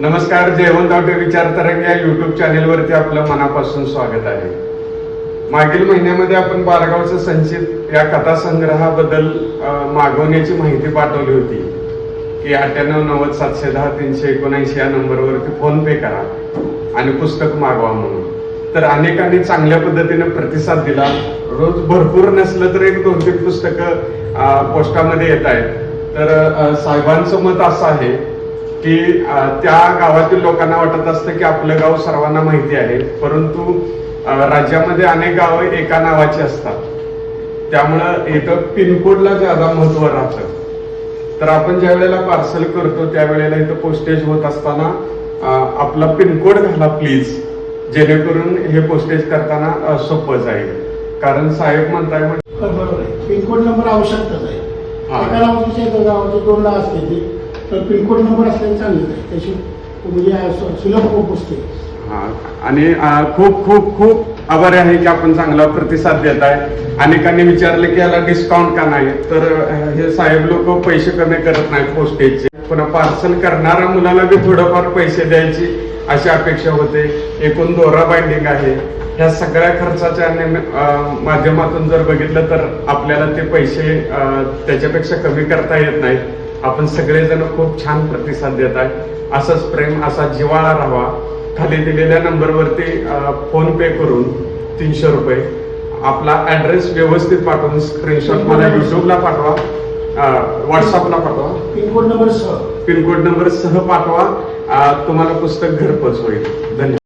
नमस्कार जयवंत आवटे विचार तरंग या युट्यूब चॅनेलवरती आपलं मनापासून स्वागत आहे. मागील महिन्यामध्ये आपण बारगावचं संचित या कथासंग्रहाबद्दल मागवण्याची माहिती पाठवली होती. की अठ्ठ्याण्णव नव्वद सातशे दहा तीनशे एकोणऐंशी या नंबरवरती फोन पे करा आणि पुस्तक मागवा म्हणून. तर अनेकांनी चांगल्या पद्धतीने प्रतिसाद दिला. रोज भरपूर नसलं तर एक दोन तीन पुस्तकं पोस्टामध्ये येत आहेत. तर साहेबांचं मत असं आहे की त्या गावातील लोकांना वाटत असतं की आपलं गाव सर्वांना माहिती आहे. परंतु राज्यामध्ये अनेक गावं एका नावाची असतात. त्यामुळं इथं पिनकोडला ज्यादा महत्त्व राहतं. तर आपण ज्या वेळेला पार्सल करतो त्यावेळेला इथं पोस्टेज होत असताना आपला पिनकोड घाला प्लीज जेणेकरून हे पोस्टेज करताना सोपं जाईल. कारण साहेब म्हणताय म्हण- तर बरोबर आहे. पिनकोड नंबर आवश्यकताच आहे. एका गावाची दोन नाव असते तर पिनकोड नंबर असल्याने चांगलं. आहे त्याची म्हणजे सुलभ खूप असते हा. आणि अं, खूप खूप खूप आभारी आहे की आपण चांगला प्रतिसाद देत आहे. अनेकांनी विचारलं की याला डिस्काउंट का नाही? तर अं, हे साहेब लोक पैसे कमी करत नाही पोस्टेजचे पुन्हा पार्सल करणाऱ्या मुलाला बी थोडंफार पैसे द्यायची अशी अपेक्षा होते. एकूण दोरा बाइंडिंग आहे. ह्या सगळ्या खर्चाच्या नेम- अं, माध्यमातून जर बघितलं तर आपल्याला ते पैसे अं, त्याच्यापेक्षा कमी करता येत नाहीत. आपण सगळेजण खूप छान प्रतिसाद देत आहे. असंच प्रेम असा जिव्हाळा राहावा. खाली दिलेल्या नंबरवरती फोन पे करून तीनशे रुपये. आपला ऍड्रेस व्यवस्थित पाठवून स्क्रीनशॉट मला युट्यूबला पाठवा. व्हॉट्सअपला पाठवा. पिनकोड नंबर सह. पिनकोड नंबर सह पाठवा. तुम्हाला पुस्तक घरपोच होईल. धन्यवाद.